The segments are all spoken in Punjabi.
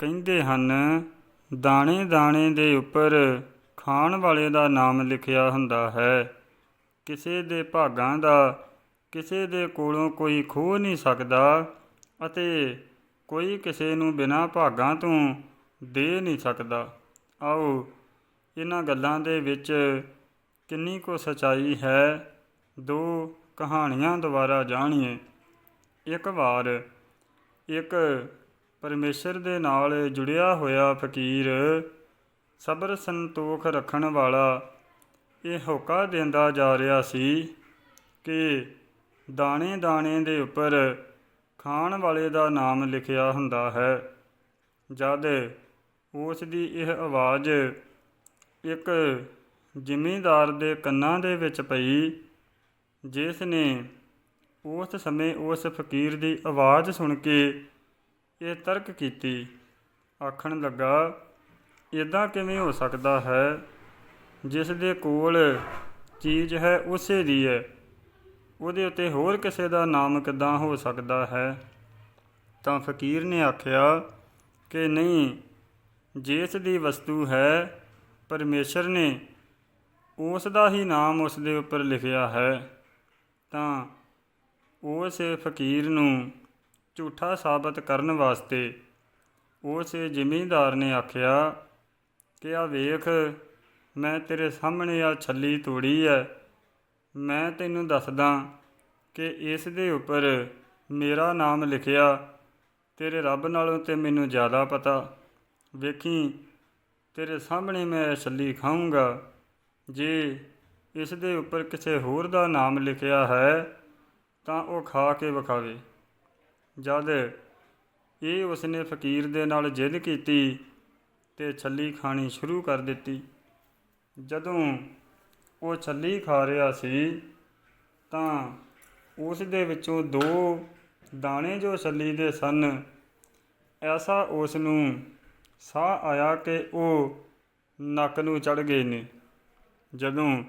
ਕਹਿੰਦੇ ਹਨ, ਦਾਣੇ ਦਾਣੇ ਦੇ ਉੱਪਰ ਖਾਣ ਵਾਲੇ ਦਾ ਨਾਮ ਲਿਖਿਆ ਹੁੰਦਾ ਹੈ। ਕਿਸੇ ਦੇ ਭਾਗਾਂ ਦਾ ਕਿਸੇ ਦੇ ਕੋਲੋਂ ਕੋਈ ਖੋਹ ਨਹੀਂ ਸਕਦਾ ਅਤੇ ਕੋਈ ਕਿਸੇ ਨੂੰ ਬਿਨਾਂ ਭਾਗਾਂ ਤੋਂ ਦੇ ਨਹੀਂ ਸਕਦਾ। ਆਓ, ਇਹਨਾਂ ਗੱਲਾਂ ਦੇ ਵਿੱਚ ਕਿੰਨੀ ਕੁ ਸਚਾਈ ਹੈ, ਦੋ ਕਹਾਣੀਆਂ ਦੁਆਰਾ ਜਾਣੀਏ। ਇੱਕ ਵਾਰ ਇੱਕ ਪਰਮੇਸ਼ਰ ਦੇ ਨਾਲ ਜੁੜਿਆ ਹੋਇਆ ਫਕੀਰ, ਸਬਰ ਸੰਤੋਖ ਰੱਖਣ ਵਾਲਾ, ਇਹ ਹੋਕਾ ਦਿੰਦਾ ਜਾ ਰਿਹਾ ਸੀ ਕਿ ਦਾਣੇ ਦਾਣੇ ਦੇ ਉੱਪਰ ਖਾਣ ਵਾਲੇ ਦਾ ਨਾਮ ਲਿਖਿਆ ਹੁੰਦਾ ਹੈ। ਜਦ ਉਸ ਦੀ ਇਹ ਆਵਾਜ਼ ਇੱਕ ਜ਼ਿਮੀਂਦਾਰ ਦੇ ਕੰਨਾਂ ਦੇ ਵਿੱਚ ਪਈ, ਜਿਸ ਨੇ ਉਸ ਸਮੇਂ ਉਸ ਫਕੀਰ ਦੀ ਆਵਾਜ਼ ਸੁਣ ਕੇ ਇਹ ਤਰਕ ਕੀਤੀ। ਆਖਣ ਲੱਗਾ ਇਦਾਂ ਕਿਵੇਂ ਹੋ ਸਕਦਾ ਹੈ? ਜਿਸ ਦੇ ਕੋਲ ਚੀਜ਼ ਹੈ, ਉਸੇ ਦੀ ਹੈ। ਉਹਦੇ ਉੱਤੇ ਹੋਰ ਕਿਸੇ ਦਾ ਨਾਮ ਕਿੱਦਾਂ ਹੋ ਸਕਦਾ ਹੈ? ਤਾਂ ਫਕੀਰ ਨੇ ਆਖਿਆ, ਕਿ ਨਹੀਂ, ਜਿਸ ਦੀ ਵਸਤੂ ਹੈ, ਪਰਮੇਸ਼ਰ ਨੇ ਉਸ ਦਾ ਹੀ ਨਾਮ ਉਸ ਦੇ ਉੱਪਰ ਲਿਖਿਆ ਹੈ। ਤਾਂ ਉਸ ਫਕੀਰ ਨੂੰ ਝੂਠਾ ਸਾਬਤ ਕਰਨ ਵਾਸਤੇ ਉਸ ਜ਼ਿਮੀਂਦਾਰ ਨੇ ਆਖਿਆ ਕਿ ਆ ਵੇਖ, ਮੈਂ ਤੇਰੇ ਸਾਹਮਣੇ ਆ ਛੱਲੀ ਤੋੜੀ ਹੈ ਮੈਂ ਤੈਨੂੰ ਦੱਸਦਾ ਕਿ ਇਸ ਦੇ ਉੱਪਰ ਮੇਰਾ ਨਾਮ ਲਿਖਿਆ। ਤੇਰੇ ਰੱਬ ਨਾਲੋਂ ਤੇ ਮੈਨੂੰ ਜ਼ਿਆਦਾ ਪਤਾ। ਵੇਖੀ, ਤੇਰੇ ਸਾਹਮਣੇ ਮੈਂ ਛੱਲੀ ਖਾਊਂਗਾ। ਜੇ ਇਸ ਦੇ ਉੱਪਰ ਕਿਸੇ ਹੋਰ ਦਾ ਨਾਮ ਲਿਖਿਆ ਹੈ, ਤਾਂ ਉਹ ਖਾ ਕੇ ਵਿਖਾਵੇ। ਜਦ ਇਹ ਉਸਨੇ ਫਕੀਰ ਦੇ ਨਾਲ ਜਿੱਦ ਕੀਤੀ ਤੇ ਛੱਲੀ ਖਾਣੀ ਸ਼ੁਰੂ ਕਰ ਦਿੱਤੀ। ਜਦੋਂ ਉਹ ਛੱਲੀ ਖਾ ਰਿਹਾ ਸੀ ਤਾਂ ਉਸ ਦੇ ਵਿੱਚੋਂ ਦੋ ਦਾਣੇ ਜੋ ਛੱਲੀ ਦੇ ਸਨ, ਐਸਾ ਉਸ ਨੂੰ ਸਾਹ ਆਇਆ ਕਿ ਉਹ ਨੱਕ ਨੂੰ ਚੜ ਗਏ ਨੇ। ਜਦੋਂ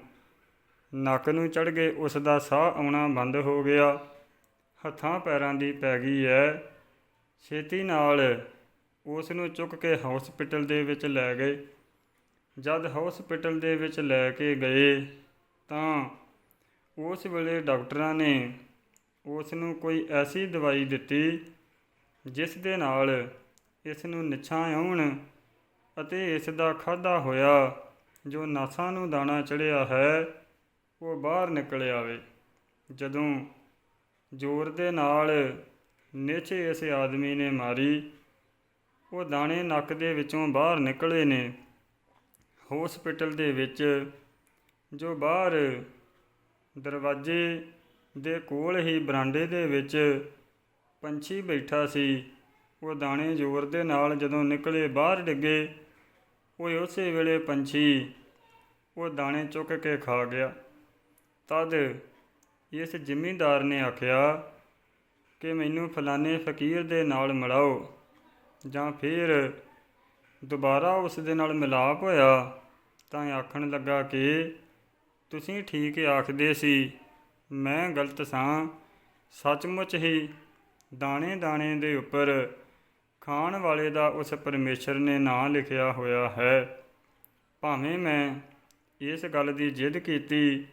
ਨੱਕ ਨੂੰ ਚੜ ਗਏ ਉਸ ਦਾ ਸਾਹ ਆਉਣਾ ਬੰਦ ਹੋ ਗਿਆ। ਹੱਥਾਂ ਪੈਰਾਂ ਦੀ ਪੈ ਗਈ ਹੈ ਛੇਤੀ ਨਾਲ ਉਸ ਨੂੰ ਚੁੱਕ ਕੇ ਹਸਪੀਟਲ ਦੇ ਵਿੱਚ ਲੈ ਗਏ। ਜਦ ਹਸਪੀਟਲ ਦੇ ਵਿੱਚ ਲੈ ਕੇ ਗਏ ਤਾਂ ਉਸ ਵੇਲੇ ਡਾਕਟਰਾਂ ਨੇ ਉਸ ਨੂੰ ਕੋਈ ਐਸੀ ਦਵਾਈ ਦਿੱਤੀ ਜਿਸ ਦੇ ਨਾਲ ਇਸ ਨੂੰ ਨਿਛਾਂ ਆਉਣ ਅਤੇ ਇਸ ਦਾ ਖਾਦਾ ਹੋਇਆ ਜੋ ਨਾਸਾਂ ਨੂੰ ਦਾਣਾ ਚੜਿਆ ਹੈ, ਉਹ ਬਾਹਰ ਨਿਕਲ ਆਵੇ। ਜਦੋਂ ਜ਼ੋਰ ਦੇ ਨਾਲ ਨਿਛ ਇਸ ਆਦਮੀ ਨੇ ਮਾਰੀ। ਉਹ ਦਾਣੇ ਨੱਕ ਦੇ ਵਿੱਚੋਂ ਬਾਹਰ ਨਿਕਲੇ ਨੇ। ਹਸਪੀਟਲ ਦੇ ਵਿੱਚ, ਜੋ ਬਾਹਰ ਦਰਵਾਜ਼ੇ ਦੇ ਕੋਲ ਹੀ ਬਰਾਂਡੇ ਦੇ ਵਿੱਚ ਪੰਛੀ ਬੈਠਾ ਸੀ, ਉਹ ਦਾਣੇ ਜ਼ੋਰ ਦੇ ਨਾਲ ਜਦੋਂ ਨਿਕਲੇ ਬਾਹਰ ਡਿੱਗੇ, ਉਹ ਉਸੇ ਵੇਲੇ ਪੰਛੀ ਉਹ ਦਾਣੇ ਚੁੱਕ ਕੇ ਖਾ ਗਿਆ। ਤਦ ਇਸ ਜ਼ਿਮੀਂਦਾਰ ਨੇ ਆਖਿਆ ਕਿ ਮੈਨੂੰ ਫਲਾਣੇ ਫਕੀਰ ਦੇ ਨਾਲ ਮਿਲਾਓ ਜਾਂ ਫਿਰ ਦੁਬਾਰਾ ਉਸ ਦੇ ਨਾਲ ਮਿਲਾਪ ਹੋਇਆ ਤਾਂ ਆਖਣ ਲੱਗਾ ਕਿ ਤੁਸੀਂ ਠੀਕ ਆਖਦੇ ਸੀ, ਮੈਂ ਗਲਤ ਸਾਂ। ਸੱਚਮੁੱਚ ਹੀ ਦਾਣੇ ਦਾਣੇ ਦੇ ਉੱਪਰ ਖਾਣ ਵਾਲੇ ਦਾ ਉਸ ਪਰਮੇਸ਼ਰ ਨੇ ਨਾਂ ਲਿਖਿਆ ਹੋਇਆ ਹੈ। ਭਾਵੇਂ ਮੈਂ ਇਸ ਗੱਲ ਦੀ ਜਿੱਦ ਕੀਤੀ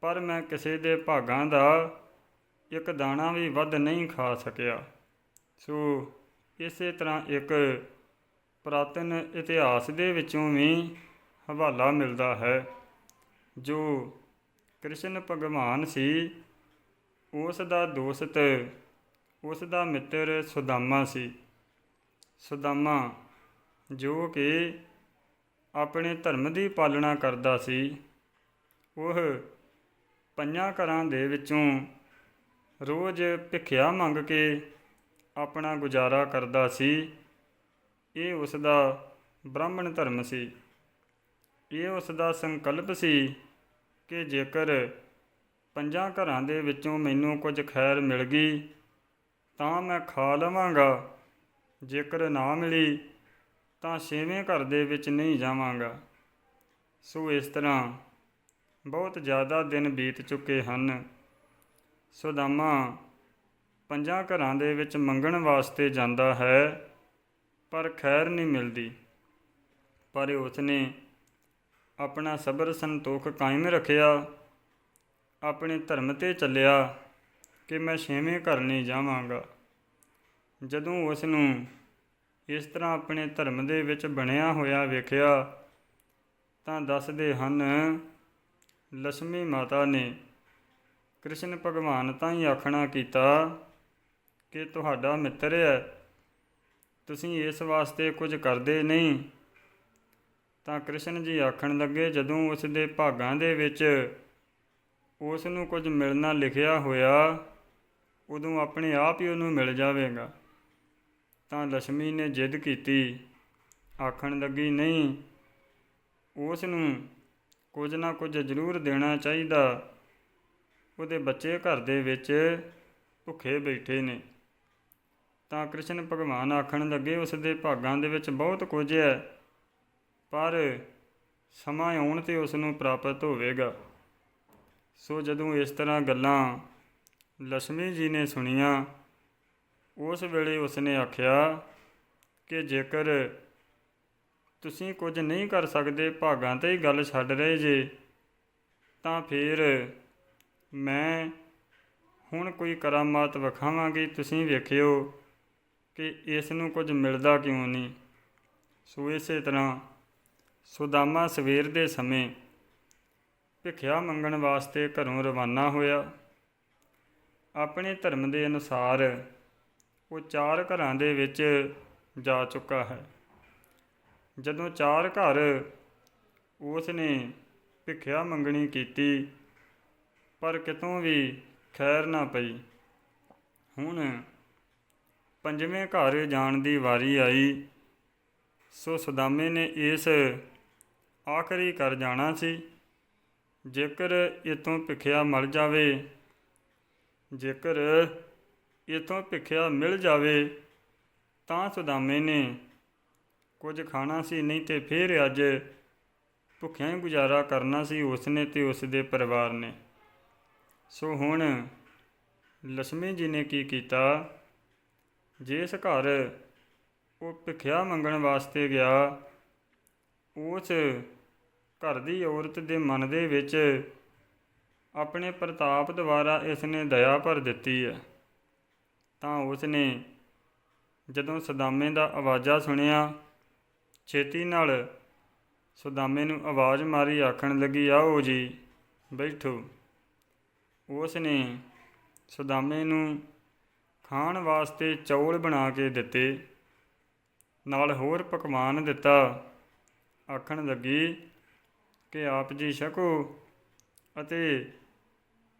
ਪਰ ਮੈਂ ਕਿਸੇ ਦੇ ਭਾਗਾਂ ਦਾ ਇੱਕ ਦਾਣਾ ਵੀ ਵੱਧ ਨਹੀਂ ਖਾ ਸਕਿਆ। ਸੋ ਇਸੇ ਤਰ੍ਹਾਂ ਇੱਕ ਪ੍ਰਾਤਨ ਇਤਿਹਾਸ ਦੇ ਵਿੱਚੋਂ ਵੀ ਹਵਾਲਾ ਮਿਲਦਾ ਹੈ। ਜੋ ਕ੍ਰਿਸ਼ਨ ਭਗਵਾਨ ਸੀ, ਉਸ ਦਾ ਦੋਸਤ, ਉਸ ਦਾ ਮਿੱਤਰ ਸੁਦਾਮਾ ਸੀ। ਸੁਦਾਮਾ ਜੋ ਕਿ ਆਪਣੇ ਧਰਮ ਦੀ ਪਾਲਣਾ ਕਰਦਾ ਸੀ, ਉਹ ਪੰਜਾਂ ਘਰਾਂ ਦੇ ਵਿੱਚੋਂ ਰੋਜ਼ ਭਿੱਖਿਆ ਮੰਗ ਕੇ ਆਪਣਾ ਗੁਜ਼ਾਰਾ ਕਰਦਾ ਸੀ। ਇਹ ਉਸ ਦਾ ਬ੍ਰਾਹਮਣ ਧਰਮ ਸੀ। ਇਹ ਉਸ ਦਾ ਸੰਕਲਪ ਸੀ ਕਿ ਜੇਕਰ ਪੰਜਾਂ ਘਰਾਂ ਦੇ ਵਿੱਚੋਂ ਮੈਨੂੰ ਕੁਝ ਖੈਰ ਮਿਲ ਗਈ, ਤਾਂ ਮੈਂ ਖਾ ਲਵਾਂਗਾ। ਜੇਕਰ ਨਾ ਮਿਲੀ, ਤਾਂ ਛੇਵੇਂ ਘਰ ਦੇ ਵਿੱਚ ਨਹੀਂ ਜਾਵਾਂਗਾ। ਸੋ ਇਸ ਤਰ੍ਹਾਂ ਬਹੁਤ ਜ਼ਿਆਦਾ ਦਿਨ ਬੀਤ ਚੁੱਕੇ ਹਨ। ਸੁਦਾਮਾ ਪੰਜਾਂ ਘਰਾਂ ਦੇ ਵਿੱਚ ਮੰਗਣ ਵਾਸਤੇ ਜਾਂਦਾ ਹੈ, ਪਰ ਖੈਰ ਨਹੀਂ ਮਿਲਦੀ। ਪਰ ਉਸਨੇ ਆਪਣਾ ਸਬਰ ਸੰਤੋਖ ਕਾਇਮ ਰੱਖਿਆ, ਆਪਣੇ ਧਰਮ ਤੇ ਚੱਲਿਆ ਕਿ ਮੈਂ ਛੇਵੇਂ ਘਰ ਨਹੀਂ ਜਾਵਾਂਗਾ। ਜਦੋਂ ਉਸ ਨੂੰ ਇਸ ਤਰ੍ਹਾਂ ਆਪਣੇ ਧਰਮ ਦੇ ਵਿੱਚ ਬਣਿਆ ਹੋਇਆ ਵੇਖਿਆ ਤਾਂ ਦੱਸਦੇ ਹਨ ਲక్ష్ਮੀ ਮਾਤਾ ਨੇ, ਕ੍ਰਿਸ਼ਨ ਭਗਵਾਨ ਤਾਂ ਹੀ ਆਖਣਾ ਕੀਤਾ ਕਿ ਤੁਹਾਡਾ ਮਿੱਤਰ ਹੈ। ਤੁਸੀਂ ਇਸ ਵਾਸਤੇ ਕੁਝ ਕਰਦੇ ਨਹੀਂ ਤਾਂ ਕ੍ਰਿਸ਼ਨ ਜੀ ਆਖਣ ਲੱਗੇ, ਜਦੋਂ ਉਸ ਦੇ ਭਾਗਾਂ ਦੇ ਵਿੱਚ ਉਸ ਨੂੰ ਕੁਝ ਮਿਲਣਾ ਲਿਖਿਆ ਹੋਇਆ, ਉਦੋਂ ਆਪਣੇ ਆਪ ਹੀ ਉਹਨੂੰ ਮਿਲ ਜਾਵੇਗਾ ਤਾਂ ਲక్ష్ਮੀ ਨੇ ਜਿੱਦ ਕੀਤੀ। ਆਖਣ ਲੱਗੀ, ਨਹੀਂ, ਉਸ ਨੂੰ ਕੁਝ ਨਾ ਕੁਝ ਜ਼ਰੂਰ ਦੇਣਾ ਚਾਹੀਦਾ। ਉਹਦੇ ਬੱਚੇ ਘਰ ਦੇ ਵਿੱਚ ਭੁੱਖੇ ਬੈਠੇ ਨੇ। ਤਾਂ ਕ੍ਰਿਸ਼ਨ ਭਗਵਾਨ ਆਖਣ ਲੱਗੇ, ਉਸ ਦੇ ਭਾਗਾਂ ਦੇ ਵਿੱਚ ਬਹੁਤ ਕੁਝ ਹੈ, ਪਰ ਸਮਾਂ ਆਉਣ ਤੇ ਉਸ ਨੂੰ ਪ੍ਰਾਪਤ ਹੋਵੇਗਾ। ਸੋ ਜਦੋਂ ਇਸ ਤਰ੍ਹਾਂ ਗੱਲਾਂ ਲక్ష్ਮੀ ਜੀ ਨੇ ਸੁਣੀਆਂ, ਉਸ ਵੇਲੇ ਉਸਨੇ ਆਖਿਆ ਕਿ ਜੇਕਰ ਤੁਸੀਂ ਕੁਝ ਨਹੀਂ ਕਰ ਸਕਦੇ, ਭਾਗਾਂ ਤੇ ਹੀ ਗੱਲ ਛੱਡ ਰਹੇ ਜੇ। ਤਾਂ ਫਿਰ ਮੈਂ ਹੁਣ ਕੋਈ ਕਰਾਮਾਤ ਵਿਖਾਵਾਂਗੀ, ਤੁਸੀਂ ਵੇਖਿਓ ਕਿ ਇਸ ਨੂੰ ਕੁਝ ਮਿਲਦਾ ਕਿਉਂ ਨਹੀਂ। ਸੋ ਇਸੇ ਤਰ੍ਹਾਂ ਸੁਦਾਮਾ ਸਵੇਰ ਦੇ ਸਮੇਂ ਭਿਖਿਆ ਮੰਗਣ ਵਾਸਤੇ ਘਰੋਂ ਰਵਾਨਾ ਹੋਇਆ। ਆਪਣੇ ਧਰਮ ਦੇ ਅਨੁਸਾਰ ਉਹ ਚਾਰ ਘਰਾਂ ਦੇ ਵਿੱਚ ਜਾ ਚੁੱਕਾ ਹੈ। ਜਦੋਂ ਚਾਰ ਘਰ ਉਸ ਨੇ ਭਿਖਿਆ ਮੰਗਣੀ ਕੀਤੀ, ਪਰ ਕਿਤੋਂ ਵੀ ਖੈਰ ਨਾ ਪਈ। ਹੁਣ ਪੰਜਵੇਂ ਘਰ ਜਾਣ ਦੀ ਵਾਰੀ ਆਈ। ਸੋ ਸਦਾਮੇ ਨੇ ਇਸ ਆਖਰੀ ਕਰ ਜਾਣਾ ਸੀ। ਜੇਕਰ ਇਤੋਂ ਭਿਖਿਆ ਮਰ ਜਾਵੇ, ਜੇਕਰ ਇਤੋਂ ਭਿਖਿਆ ਮਿਲ ਜਾਵੇ, ਤਾਂ ਸੁਦਾਮੇ ਨੇ ਕੁਝ ਖਾਣਾ ਸੀ, ਨਹੀਂ ਤੇ ਫਿਰ ਅੱਜ ਭੁੱਖਿਆਂ ਹੀ ਗੁਜ਼ਾਰਾ ਕਰਨਾ ਸੀ ਉਸਨੇ ਤੇ ਉਸ ਦੇ ਪਰਿਵਾਰ ਨੇ। ਸੋ ਹੁਣ ਲక్ష్ਮੀ ਜੀ ਨੇ ਕੀ ਕੀਤਾ? ਜਿਸ ਘਰ ਉਹ ਭਿਖਿਆ ਮੰਗਣ ਵਾਸਤੇ ਗਿਆ, ਉਸ ਘਰ ਦੀ ਔਰਤ ਦੇ ਮਨ ਦੇ ਵਿੱਚ ਆਪਣੇ ਪ੍ਰਤਾਪ ਦੁਆਰਾ ਇਸ ਨੇ ਦਇਆ ਭਰ ਦਿੱਤੀ ਹੈ। ਤਾਂ ਉਸ ਨੇ ਜਦੋਂ ਸਦਾਮੇ ਦਾ ਆਵਾਜ਼ਾ ਸੁਣਿਆ ਛੇਤੀ ਨਾਲ ਸੁਦਾਮੇ ਨੂੰ ਆਵਾਜ਼ ਮਾਰੀ ਆਖਣ ਲੱਗੀ, ਆਓ ਜੀ, ਬੈਠੋ। ਉਸ ਨੇ ਸੁਦਾਮੇ ਨੂੰ ਖਾਣ ਵਾਸਤੇ ਚੌਲ ਬਣਾ ਕੇ ਦਿੱਤੇ, ਨਾਲ ਹੋਰ ਪਕਵਾਨ ਦਿੱਤਾ। ਆਖਣ ਲੱਗੀ, ਕਿ ਆਪ ਜੀ ਛਕੋ ਅਤੇ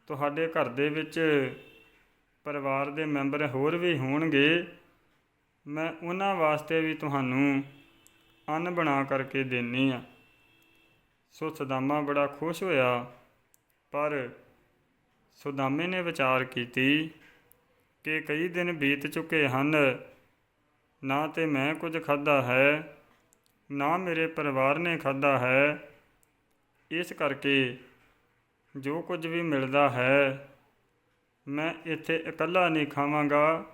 ਤੁਹਾਡੇ ਘਰ ਦੇ ਵਿੱਚ ਪਰਿਵਾਰ ਦੇ ਮੈਂਬਰ ਹੋਰ ਵੀ ਹੋਣਗੇ। ਮੈਂ ਉਹਨਾਂ ਵਾਸਤੇ ਵੀ ਤੁਹਾਨੂੰ ਅੰਨ ਬਣਾ ਕਰਕੇ ਦੇਣੀ ਆ। ਸੋ ਸਦਾਮਾ ਬੜਾ ਖੁਸ਼ ਹੋਇਆ, ਪਰ ਸੁਦਾਮੇ ਨੇ ਵਿਚਾਰ ਕੀਤੀ ਕਿ ਕਈ ਦਿਨ ਬੀਤ ਚੁੱਕੇ ਹਨ, ਨਾ ਤੇ ਮੈਂ ਕੁਝ ਖਾਦਾ ਹੈ, ਨਾ ਮੇਰੇ ਪਰਿਵਾਰ ਨੇ ਖਾਦਾ ਹੈ। ਇਸ ਕਰਕੇ ਜੋ ਕੁਝ ਵੀ ਮਿਲਦਾ ਹੈ, ਮੈਂ ਇੱਥੇ ਇਕੱਲਾ ਨਹੀਂ ਖਾਵਾਂਗਾ,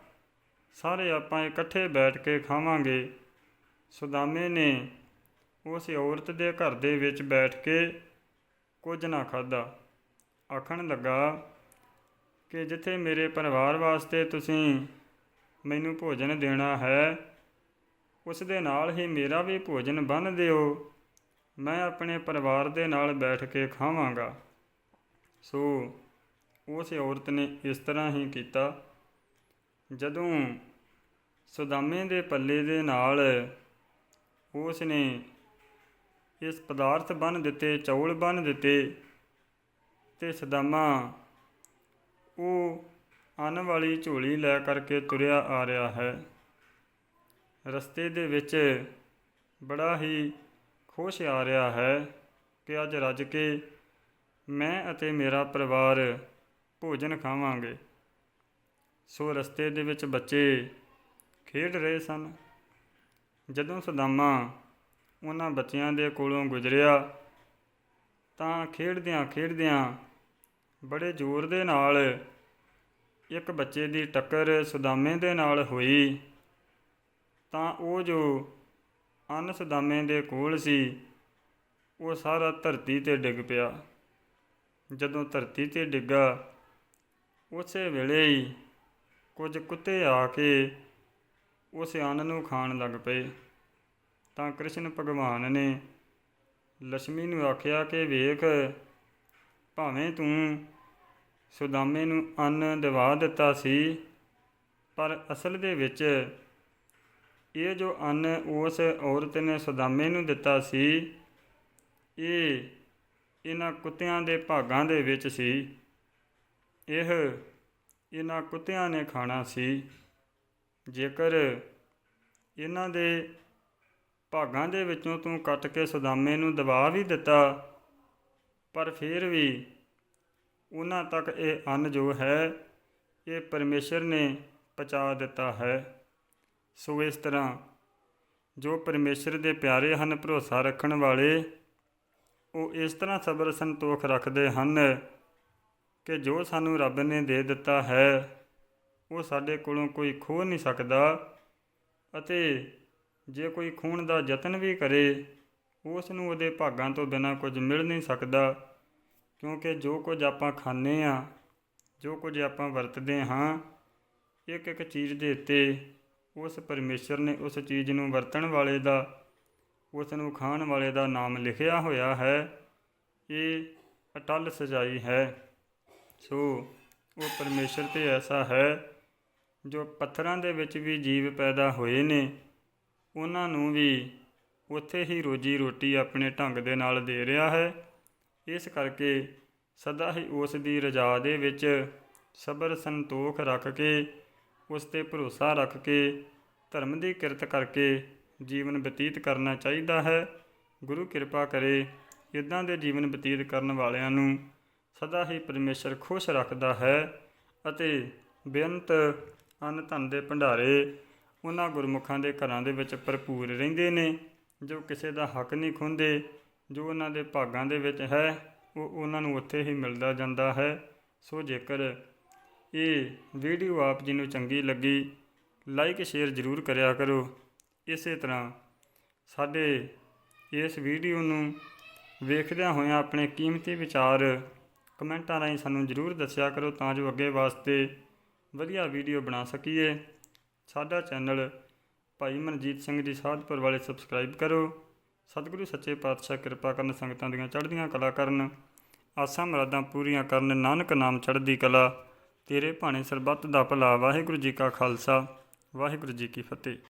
ਸਾਰੇ ਆਪਾਂ ਇਕੱਠੇ ਬੈਠ ਕੇ ਖਾਵਾਂਗੇ। ਸੁਦਾਮੇ ਨੇ ਉਸ ਔਰਤ ਦੇ ਘਰ ਦੇ ਵਿੱਚ ਬੈਠ ਕੇ ਕੁਝ ਨਾ ਖਾਦਾ ਆਖਣ ਲੱਗਾ ਕਿ ਜਿੱਥੇ ਮੇਰੇ ਪਰਿਵਾਰ ਵਾਸਤੇ ਤੁਸੀਂ ਮੈਨੂੰ ਭੋਜਨ ਦੇਣਾ ਹੈ, ਉਸ ਦੇ ਨਾਲ ਹੀ ਮੇਰਾ ਵੀ ਭੋਜਨ ਬੰਨ ਦਿਓ। ਮੈਂ ਆਪਣੇ ਪਰਿਵਾਰ ਦੇ ਨਾਲ ਬੈਠ ਕੇ ਖਾਵਾਂਗਾ। ਸੋ ਉਸ ਔਰਤ ਨੇ ਇਸ ਤਰ੍ਹਾਂ ਹੀ ਕੀਤਾ। ਜਦੋਂ ਸੁਦਾਮੇ ਦੇ ਪੱਲੇ ਦੇ ਨਾਲ ਉਸ ਨੇ ਇਸ ਪਦਾਰਥ ਬੰਨ ਦਿੱਤੇ, ਚੌਲ ਬੰਨ ਦਿੱਤੇ ਤੇ ਸਦਾਮਾ ਉਹ ਅੰਨ ਵਾਲੀ ਝੋਲੀ ਲੈ ਕਰਕੇ ਤੁਰਿਆ ਆ ਰਿਹਾ ਹੈ। ਰਸਤੇ ਦੇ ਵਿੱਚ ਬੜਾ ਹੀ ਖੁਸ਼ ਆ ਰਿਹਾ ਹੈ ਕਿ ਅੱਜ ਰੱਜ ਕੇ ਮੈਂ ਅਤੇ ਮੇਰਾ ਪਰਿਵਾਰ ਭੋਜਨ ਖਾਵਾਂਗੇ। ਸੋ ਰਸਤੇ ਦੇ ਵਿੱਚ ਬੱਚੇ ਖੇਡ ਰਹੇ ਸਨ। ਜਦੋਂ ਸਦਾਮਾ ਉਹਨਾਂ ਬੱਚਿਆਂ ਦੇ ਕੋਲੋਂ ਗੁਜ਼ਰਿਆ ਤਾਂ ਖੇਡਦਿਆਂ ਖੇਡਦਿਆਂ ਬੜੇ ਜ਼ੋਰ ਦੇ ਨਾਲ ਇੱਕ ਬੱਚੇ ਦੀ ਟੱਕਰ ਸੁਦਾਮੇ ਦੇ ਨਾਲ ਹੋਈ। ਤਾਂ ਉਹ ਜੋ ਅੰਨ ਸਦਾਮੇ ਦੇ ਕੋਲ ਸੀ, ਉਹ ਸਾਰਾ ਧਰਤੀ ਤੇ ਡਿੱਗ ਪਿਆ। ਜਦੋਂ ਧਰਤੀ ਤੇ ਡਿੱਗਾ, ਉਸੇ ਵੇਲੇ ਹੀ ਕੁਝ ਕੁੱਤੇ ਆ ਕੇ ਉਸ ਅੰਨ ਨੂੰ ਖਾਣ ਲੱਗ ਪਏ। ਤਾਂ ਕ੍ਰਿਸ਼ਨ ਭਗਵਾਨ ਨੇ ਲక్ష్ਮੀ ਨੂੰ ਆਖਿਆ ਕਿ ਵੇਖ, ਭਾਵੇਂ ਤੂੰ ਸੁਦਾਮੇ ਨੂੰ ਅੰਨ ਦਿਵਾ ਦਿੱਤਾ ਸੀ, ਪਰ ਅਸਲ ਦੇ ਵਿੱਚ ਇਹ ਜੋ ਅੰਨ ਉਸ ਔਰਤ ਨੇ ਸੁਦਾਮੇ ਨੂੰ ਦਿੱਤਾ ਸੀ, ਇਹ ਇਹਨਾਂ ਕੁੱਤਿਆਂ ਦੇ ਭਾਗਾਂ ਦੇ ਵਿੱਚ ਸੀ। ਇਹ ਇਹਨਾਂ ਕੁੱਤਿਆਂ ਨੇ ਖਾਣਾ ਸੀ। ਜੇਕਰ ਇਹਨਾਂ ਦੇ ਭਾਗਾਂ ਦੇ ਵਿੱਚੋਂ ਤੂੰ ਕੱਟ ਕੇ ਸਦਾਮੇ ਨੂੰ ਦਬਾ ਵੀ ਦਿੱਤਾ, ਪਰ ਫਿਰ ਵੀ ਉਹਨਾਂ ਤੱਕ ਇਹ ਅੰਨ ਜੋ ਹੈ, ਇਹ ਪਰਮੇਸ਼ਰ ਨੇ ਪਹੁੰਚਾ ਦਿੱਤਾ ਹੈ। ਸੋ ਇਸ ਤਰ੍ਹਾਂ ਜੋ ਪਰਮੇਸ਼ਰ ਦੇ ਪਿਆਰੇ ਹਨ, ਭਰੋਸਾ ਰੱਖਣ ਵਾਲੇ, ਉਹ ਇਸ ਤਰ੍ਹਾਂ ਸਬਰ ਸੰਤੋਖ ਰੱਖਦੇ ਹਨ ਕਿ ਜੋ ਸਾਨੂੰ ਰੱਬ ਨੇ ਦੇ ਦਿੱਤਾ ਹੈ ਉਹ ਸਾਡੇ ਕੋਲੋਂ ਕੋਈ ਖੋਹ ਨਹੀਂ ਸਕਦਾ ਅਤੇ ਜੇ ਕੋਈ ਖੂਨ ਦਾ ਯਤਨ ਵੀ ਕਰੇ, ਉਸ ਨੂੰ ਉਹਦੇ ਭਾਗਾਂ ਤੋਂ ਬਿਨਾਂ ਕੁਝ ਮਿਲ ਨਹੀਂ ਸਕਦਾ। ਕਿਉਂਕਿ ਜੋ ਕੁਝ ਆਪਾਂ ਖਾਂਦੇ ਆ ਜੋ ਕੁਝ ਆਪਾਂ ਵਰਤਦੇ ਹਾਂ, ਇੱਕ ਇੱਕ ਚੀਜ਼ ਦੇ ਉੱਤੇ ਉਸ ਪਰਮੇਸ਼ਰ ਨੇ ਉਸ ਚੀਜ਼ ਨੂੰ ਵਰਤਣ ਵਾਲੇ ਦਾ, ਉਸ ਨੂੰ ਖਾਣ ਵਾਲੇ ਦਾ ਨਾਮ ਲਿਖਿਆ ਹੋਇਆ ਹੈ। ਇਹ ਅਟਲ ਸਜਾਈ ਹੈ। ਸੋ, ਉਹ ਪਰਮੇਸ਼ਰ ਤੇ ਐਸਾ ਹੈ ਜੋ ਪੱਥਰਾਂ ਦੇ ਵਿੱਚ ਵੀ ਜੀਵ ਪੈਦਾ ਹੋਏ ਨੇ, ਉਹਨਾਂ ਨੂੰ ਵੀ ਉੱਥੇ ਹੀ ਰੋਜੀ ਰੋਟੀ ਆਪਣੇ ਢੰਗ ਦੇ ਨਾਲ ਦੇ ਰਿਹਾ ਹੈ। ਇਸ ਕਰਕੇ ਸਦਾ ਹੀ ਉਸ ਦੀ ਰਜਾ ਦੇ ਵਿੱਚ ਸਬਰ ਸੰਤੋਖ ਰੱਖ ਕੇ, ਉਸ ਤੇ ਭਰੋਸਾ ਰੱਖ ਕੇ, ਧਰਮ ਦੀ ਕਿਰਤ ਕਰਕੇ ਜੀਵਨ ਬਤੀਤ ਕਰਨਾ ਚਾਹੀਦਾ ਹੈ। ਗੁਰੂ ਕਿਰਪਾ ਕਰੇ ਇਦਾਂ ਦੇ ਜੀਵਨ ਬਤੀਤ ਕਰਨ ਵਾਲਿਆਂ ਨੂੰ ਸਦਾ ਹੀ ਪਰਮੇਸ਼ਰ ਖੁਸ਼ ਰੱਖਦਾ ਹੈ ਅਤੇ ਬੇਅੰਤ ਅੰਨ ਧਨ ਦੇ ਭੰਡਾਰੇ। ਉਹਨਾਂ ਗੁਰਮੁਖਾਂ ਦੇ ਘਰਾਂ ਦੇ ਵਿੱਚ ਭਰਪੂਰ ਰਹਿੰਦੇ ਨੇ, ਜੋ ਕਿਸੇ ਦਾ ਹੱਕ ਨਹੀਂ ਖੁੰਦੇ ਜੋ ਉਹਨਾਂ ਦੇ ਭਾਗਾਂ ਦੇ ਵਿੱਚ ਹੈ, ਉਹ ਉਹਨਾਂ ਨੂੰ ਉੱਥੇ ਹੀ ਮਿਲਦਾ ਜਾਂਦਾ ਹੈ। ਸੋ ਜੇਕਰ ਇਹ ਵੀਡੀਓ ਆਪ ਜੀ ਨੂੰ ਚੰਗੀ ਲੱਗੀ, ਲਾਈਕ, ਸ਼ੇਅਰ ਜ਼ਰੂਰ ਕਰਿਆ ਕਰੋ। ਇਸੇ ਤਰ੍ਹਾਂ ਸਾਡੇ ਇਸ ਵੀਡੀਓ ਨੂੰ ਵੇਖਦਿਆਂ ਹੋਇਆਂ ਆਪਣੇ ਕੀਮਤੀ ਵਿਚਾਰ ਕਮੈਂਟਾਂ ਰਾਹੀਂ ਸਾਨੂੰ ਜ਼ਰੂਰ ਦੱਸਿਆ ਕਰੋ, ਤਾਂ ਜੋ ਅੱਗੇ ਵਾਸਤੇ ਵਧੀਆ ਵੀਡੀਓ ਬਣਾ ਸਕੀਏ। ਸਾਡਾ ਚੈਨਲ ਭਾਈ ਮਨਜੀਤ ਸਿੰਘ ਜੀ ਸਾਧਪੁਰ ਵਾਲੇ ਸਬਸਕ੍ਰਾਈਬ ਕਰੋ। ਸਤਿਗੁਰੂ ਸੱਚੇ ਪਾਤਸ਼ਾਹ ਕਿਰਪਾ ਕਰਨ ਸੰਗਤਾਂ ਦੀਆਂ ਚੜ੍ਹਦੀਆਂ ਕਲਾ ਕਰਨ। ਆਸਾਂ ਮੁਰਾਦਾਂ ਪੂਰੀਆਂ ਕਰਨ, ਨਾਨਕ ਨਾਮ ਚੜ੍ਹਦੀ ਕਲਾ। ਤੇਰੇ ਭਾਣੇ ਸਰਬੱਤ ਦਾ ਭਲਾ, ਵਾਹਿਗੁਰੂ ਜੀ ਕਾ ਖਾਲਸਾ, ਵਾਹਿਗੁਰੂ ਜੀ ਕੀ ਫਤਿਹ।